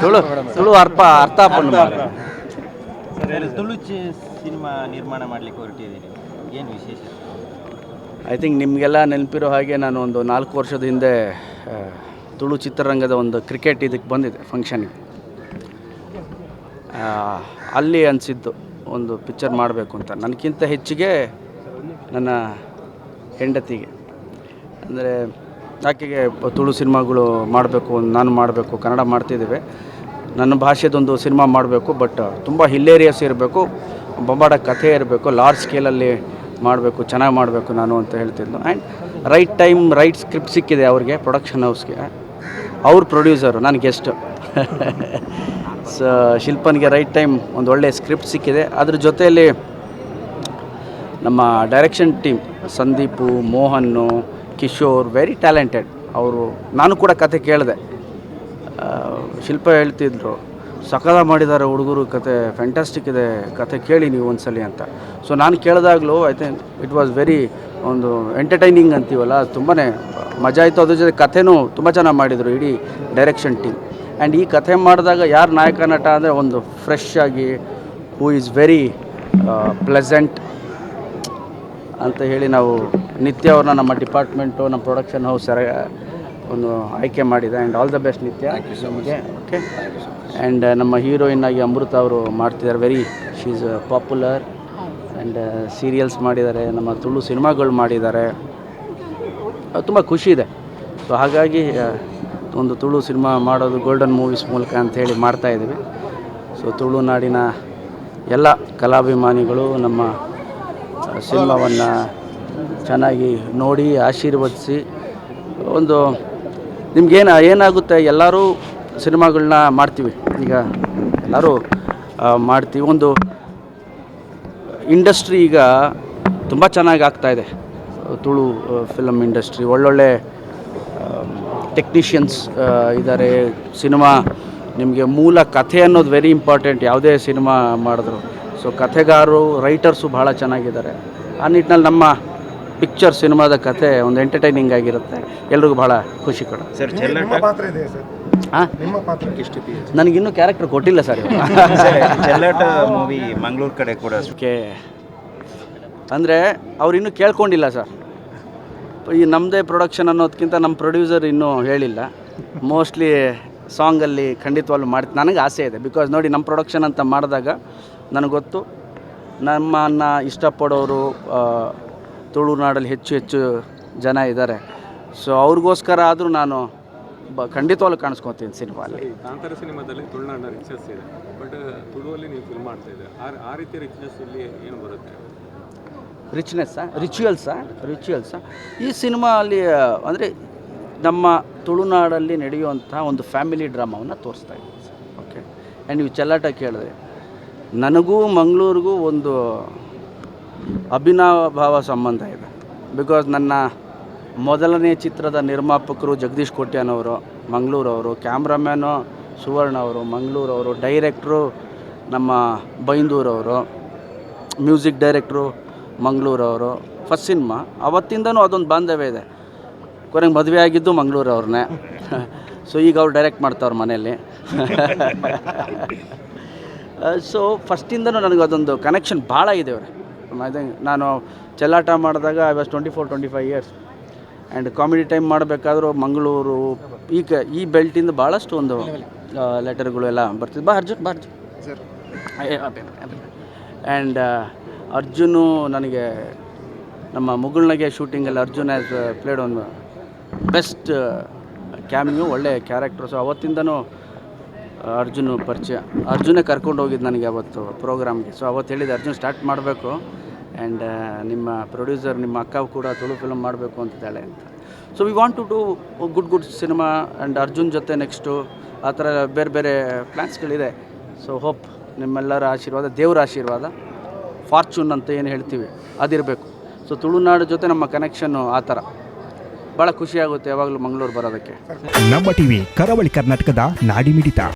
ತುಳು ತುಳು ಅರ್ಪ ಅರ್ಥ ತುಳು ಚಿ- ಸಿನಿಮಾ ನಿರ್ಮಾಣ ಮಾಡ್ಲಿಕ್ಕೆ ಹೊರಟಿದ್ದೀನಿ ಏನು ವಿಶೇಷ? ಐ ಥಿಂಕ್ ನಿಮಗೆಲ್ಲ ನೆನಪಿರೋ ಹಾಗೆ ನಾನು ಒಂದು ನಾಲ್ಕು ವರ್ಷದ ಹಿಂದೆ ತುಳು ಚಿತ್ರರಂಗದ ಒಂದು ಕ್ರಿಕೆಟ್ ಇದಕ್ಕೆ ಬಂದಿದೆ ಫಂಕ್ಷನ್ಗೆ ಅಲ್ಲಿ ಅನಿಸಿದ್ದು ಒಂದು ಪಿಕ್ಚರ್ ಮಾಡಬೇಕು ಅಂತ. ನನಗಿಂತ ಹೆಚ್ಚಿಗೆ ನನ್ನ ಹೆಂಡತಿಗೆ. ಅಂದರೆ ಆಕೆಗೆ ತುಳು ಸಿನಿಮಾಗಳು ಮಾಡಬೇಕು ನಾನು ಮಾಡಬೇಕು, ಕನ್ನಡ ಮಾಡ್ತಿದ್ದೀವಿ. ನನ್ನ ಭಾಷೆದೊಂದು ಸಿನಿಮಾ ಮಾಡಬೇಕು, ಬಟ್ ತುಂಬ ಹಿಲ್ಲೇರಿಯಸ್ ಇರಬೇಕು ಬೊಂಬಾಡ ಕಥೆ ಇರಬೇಕು ಲಾರ್ಜ್ ಸ್ಕೇಲಲ್ಲಿ ಮಾಡಬೇಕು, ಚೆನ್ನಾಗಿ ಮಾಡಬೇಕು ನಾನು ಅಂತ ಹೇಳ್ತಿದ್ಲು and right time right script ಸಿಕ್ಕಿದೆ ಅವ್ರಿಗೆ ಪ್ರೊಡಕ್ಷನ್ ಹೌಸ್ಗೆ ಅವ್ರ ಪ್ರೊಡ್ಯೂಸರು ನಾನು ಗೆಸ್ಟು ಸ ಶಿಲ್ಪನಿಗೆ ರೈಟ್ ಟೈಮ್ ಒಂದು ಒಳ್ಳೆಯ ಸ್ಕ್ರಿಪ್ಟ್ ಸಿಕ್ಕಿದೆ. ಅದ್ರ ಜೊತೆಯಲ್ಲಿ ನಮ್ಮ direction team Sandeep, ಮೋಹನ್ನು, Kishore very talented ಅವರು, ನಾನು ಕೂಡ ಕತೆ ಕೇಳಿದೆ. ಶಿಲ್ಪ ಹೇಳ್ತಿದ್ರು, ಸಕಲ ಮಾಡಿದ್ದಾರೆ ಹುಡುಗರು, ಕತೆ ಫ್ಯಾಂಟಾಸ್ಟಿಕ್ ಇದೆ, ಕತೆ ಕೇಳಿ ನೀವು ಒಂದ್ಸಲಿ ಅಂತ. ಸೊ ನಾನು ಕೇಳಿದಾಗಲೂ I think it was very ಒಂದು ಎಂಟರ್ಟೈನಿಂಗ್ ಅಂತೀವಲ್ಲ ತುಂಬಾ ಮಜಾ ಆಯಿತು. ಅದ್ರ ಜೊತೆ ಕಥೆನೂ ತುಂಬ ಚೆನ್ನಾಗಿ ಮಾಡಿದರು ಇಡೀ ಡೈರೆಕ್ಷನ್ ಟೀಮ್ ಆ್ಯಂಡ್ ಈ ಕಥೆ ಮಾಡಿದಾಗ ಯಾರು ನಾಯಕ ನಟ ಅಂದರೆ ಒಂದು ಫ್ರೆಶ್ ಆಗಿ ಹೂ ಈಸ್ ವೆರಿ ಪ್ಲೆಸೆಂಟ್ ಅಂತ ಹೇಳಿ ನಾವು ನಿತ್ಯ ಅವ್ರನ್ನ ನಮ್ಮ ಡಿಪಾರ್ಟ್ಮೆಂಟು ನಮ್ಮ ಪ್ರೊಡಕ್ಷನ್ ಹೌಸ್ ಒಂದು ಆಯ್ಕೆ ಮಾಡಿದೆ. ಆ್ಯಂಡ್ ಆಲ್ ದ ಬೆಸ್ಟ್ ನಿತ್ಯ. ನಮಗೆ ಓಕೆ ಆ್ಯಂಡ್ ನಮ್ಮ ಹೀರೋಯಿನ್ ಆಗಿ ಅಮೃತ ಅವರು ಮಾಡ್ತಿದ್ದಾರೆ. Very she is popular and serials ಮಾಡಿದ್ದಾರೆ. ನಮ್ಮ ತುಳು ಸಿನಿಮಾಗಳು ಮಾಡಿದ್ದಾರೆ. ತುಂಬ ಖುಷಿ ಇದೆ. ಸೊ ಹಾಗಾಗಿ ಒಂದು ತುಳು ಸಿನಿಮಾ ಮಾಡೋದು ಗೋಲ್ಡನ್ ಮೂವೀಸ್ ಮೂಲಕ ಅಂಥೇಳಿ ಮಾಡ್ತಾಯಿದ್ದೀವಿ ಸೊ ತುಳುನಾಡಿನ ಎಲ್ಲ ಕಲಾಭಿಮಾನಿಗಳು ನಮ್ಮ ಸಿನಿಮಾವನ್ನು ಚೆನ್ನಾಗಿ ನೋಡಿ ಆಶೀರ್ವದಿಸಿ ಒಂದು ನಿಮ್ಗೇನು ಏನಾಗುತ್ತೆ, ಎಲ್ಲರೂ ಸಿನಿಮಾಗಳನ್ನ ಮಾಡ್ತೀವಿ. ಈಗ ಎಲ್ಲರೂ ಮಾಡ್ತೀವಿ. ಒಂದು ಇಂಡಸ್ಟ್ರಿ ಈಗ ತುಂಬ ಚೆನ್ನಾಗಿ ಆಗ್ತಾಯಿದೆ ತುಳು ಫಿಲಮ್ ಇಂಡಸ್ಟ್ರಿ, ಒಳ್ಳೊಳ್ಳೆ ಟೆಕ್ನಿಷಿಯನ್ಸ್ ಇದ್ದಾರೆ ಸಿನಿಮಾ ನಿಮಗೆ ಮೂಲ ಕಥೆ ಅನ್ನೋದು ವೆರಿ ಇಂಪಾರ್ಟೆಂಟ್ ಯಾವುದೇ ಸಿನಿಮಾ ಮಾಡಿದ್ರು. ಸೊ ಕಥೆಗಾರರು ರೈಟರ್ಸು ಭಾಳ ಚೆನ್ನಾಗಿದ್ದಾರೆ. ಆ ನಿಟ್ಟಿನಲ್ಲಿ ನಮ್ಮ ಪಿಕ್ಚರ್ ಸಿನಿಮಾದ ಕಥೆ ಒಂದು ಎಂಟರ್ಟೈನಿಂಗ್ ಆಗಿರುತ್ತೆ. ಎಲ್ರಿಗೂ ಭಾಳ ಖುಷಿ ಕೊಡ. ಸರ್ ನಿಮ್ಮ ಪಾತ್ರ ಇದೆ ಸರ್? ಹಾಂ ನಿಮ್ಮ ಪಾತ್ರ ಎಷ್ಟಿದೆ ನನಗಿನ್ನೂ ಕ್ಯಾರೆಕ್ಟರ್ ಕೊಟ್ಟಿಲ್ಲ ಸರ್ ಮೂವಿ ಮಂಗಳೂರು ಕಡೆ ಕೂಡ ಓಕೆ. ಅಂದರೆ ಅವ್ರು ಇನ್ನೂ ಕೇಳ್ಕೊಂಡಿಲ್ಲ ಸರ್. ಈ ನಮ್ಮದೇ ಪ್ರೊಡಕ್ಷನ್ ಅನ್ನೋದಕ್ಕಿಂತ ನಮ್ಮ ಪ್ರೊಡ್ಯೂಸರ್ ಇನ್ನೂ ಹೇಳಿಲ್ಲ. ಮೋಸ್ಟ್ಲಿ ಸಾಂಗಲ್ಲಿ ಖಂಡಿತವಾಗ್ಲೂ ಮಾಡಿ ನನಗೆ ಆಸೆ ಇದೆ. ಬಿಕಾಸ್ ನೋಡಿ ನಮ್ಮ ಪ್ರೊಡಕ್ಷನ್ ಅಂತ ಮಾಡಿದಾಗ ನನಗೊತ್ತು ಗೊತ್ತು. ನಮ್ಮನ್ನು ಇಷ್ಟಪಡೋರು ತುಳುನಾಡಲ್ಲಿ ಹೆಚ್ಚು ಹೆಚ್ಚು ಜನ ಇದ್ದಾರೆ. ಸೊ ಅವ್ರಿಗೋಸ್ಕರ ಆದರೂ ನಾನು ಬ ಖಂಡಿತವಾಗ್ಲೂ ಕಾಣಿಸ್ಕೊತೀನಿ ಸಿನಿಮಾದಲ್ಲಿ ಕಾಂತಾರ ಸಿನಿಮಾದಲ್ಲಿ ತುಳುನಾಡ ರಿಚಸ್ ಇದೆ. ಬಟ್ ತುಳುವಲ್ಲಿ ನೀವು ಫಿಲ್ಮ್ ಮಾಡ್ತಾ ಇದ್ದೀರಾ? ಆ ರೀತಿ ರಿಚ್ನೆಸ್ ಇಲ್ಲಿ ಏನು ಬರುತ್ತೆ? ರಿಚ್ನೆಸ್ಸಾ ರಿಚುವಲ್ಸಾ ರಿಚುವಲ್ಸಾ ಈ ಸಿನಿಮಾ ಅಲ್ಲಿ ಅಂದರೆ ನಮ್ಮ ತುಳುನಾಡಲ್ಲಿ ನಡೆಯುವಂಥ ಒಂದು ಫ್ಯಾಮಿಲಿ ಡ್ರಾಮಾವನ್ನು ತೋರಿಸ್ತಾ ಇದ್ದೀವಿ ಸರ್. ಓಕೆ ಆ್ಯಂಡ್ ನೀವು ಚೆಲ್ಲಾಟ ಕೇಳಿದ್ರೆ ನನಗೂ ಮಂಗಳೂರಿಗೂ ಒಂದು ಅಭಿನವ ಸಂಬಂಧ ಇದೆ. ಬಿಕಾಸ್ ನನ್ನ ಮೊದಲನೇ ಚಿತ್ರದ ನಿರ್ಮಾಪಕರು ಜಗದೀಶ್ ಕೋಟ್ಯಾನವರು, ಮಂಗಳೂರವರು ಕ್ಯಾಮ್ರಾಮ್ಯಾನು ಸುವರ್ಣ ಅವರು, ಮಂಗಳೂರವರು ಡೈರೆಕ್ಟ್ರು ನಮ್ಮ ಬೈಂದೂರವರು ಮ್ಯೂಸಿಕ್ ಡೈರೆಕ್ಟ್ರು ಮಂಗಳೂರವರು ಫಸ್ಟ್ ಸಿನಿಮಾ ಅವತ್ತಿಂದನೂ ಅದೊಂದು ಬಾಂಧವ್ಯ ಇದೆ. ಕೊನೆಗೆ ಮದುವೆ ಆಗಿದ್ದು ಮಂಗಳೂರವ್ರನ್ನೇ. ಸೊ ಈಗ ಅವ್ರು ಡೈರೆಕ್ಟ್ ಮಾಡ್ತಾವ್ರ ಮನೆಯಲ್ಲಿ. ಸೊ ಫಸ್ಟಿಂದನೂ ನನಗೆ ಅದೊಂದು ಕನೆಕ್ಷನ್ ಭಾಳ ಇದೆ ಅವ್ರೆ. ನಾನು ಚೆಲ್ಲಾಟ ಮಾಡಿದಾಗ I was twenty four twenty five years and comedy time ಮಾಡಬೇಕಾದ್ರೂ Mangaluru ಈಗ ಈ ಬೆಲ್ಟಿಂದ ಭಾಳಷ್ಟು ಒಂದು ಲೆಟರ್ಗಳು ಎಲ್ಲ ಬರ್ತಿದ್ದು ಬಾ ಅರ್ಜುನ್ ಬಾ ಅರ್ಜುನ್. ಸರ್ ಆ್ಯಂಡ್ ಅರ್ಜುನು ನನಗೆ ನಮ್ಮ ಮುಗುಳ್ನಗೆ ಶೂಟಿಂಗಲ್ಲಿ ಅರ್ಜುನ್ ಆ್ಯಸ್ ಪ್ಲೇಡ್ ಒಂದು ಬೆಸ್ಟ್ ಕ್ಯಾಮಿಯು ಒಳ್ಳೆ ಕ್ಯಾರೆಕ್ಟರ್ ಸೊ ಅವತ್ತಿಂದನೂ ಅರ್ಜುನ್ ಪರಿಚಯ. ಅರ್ಜುನೇ ಕರ್ಕೊಂಡು ಹೋಗಿದ್ದು ನನಗೆ ಅವತ್ತು ಪ್ರೋಗ್ರಾಮ್ಗೆ. ಸೊ ಅವತ್ತು ಹೇಳಿದ, ಅರ್ಜುನ್ ಸ್ಟಾರ್ಟ್ ಮಾಡಬೇಕು ಆ್ಯಂಡ್ ನಿಮ್ಮ ಪ್ರೊಡ್ಯೂಸರ್ ನಿಮ್ಮ ಅಕ್ಕ ಕೂಡ ತುಳು ಫಿಲಮ್ ಮಾಡಬೇಕು ಅಂತಿದ್ದಾಳೆ ಅಂತ. So we want to do good good cinema and Arjun ಜೊತೆ ನೆಕ್ಸ್ಟು ಆ ಥರ ಬೇರೆ ಬೇರೆ ಪ್ಲ್ಯಾನ್ಸ್ಗಳಿದೆ ಸೊ ಹೋಪ್ ನಿಮ್ಮೆಲ್ಲರ ಆಶೀರ್ವಾದ, ದೇವರ ಆಶೀರ್ವಾದ ಫಾರ್ಚೂನ್ ಅಂತ ಏನು ಹೇಳ್ತೀವಿ, ಅದಿರಬೇಕು. ಸೊ ತುಳುನಾಡು ಜೊತೆ ನಮ್ಮ ಕನೆಕ್ಷನ್ನು ಆ ಥರ. ಭಾಳ ಖುಷಿಯಾಗುತ್ತೆ ಯಾವಾಗಲೂ ಮಂಗಳೂರು ಬರೋದಕ್ಕೆ. ನಮ್ಮ ಟಿವಿ ಕರಾವಳಿ ಕರ್ನಾಟಕದ ನಾಡಿಮಿಡಿತ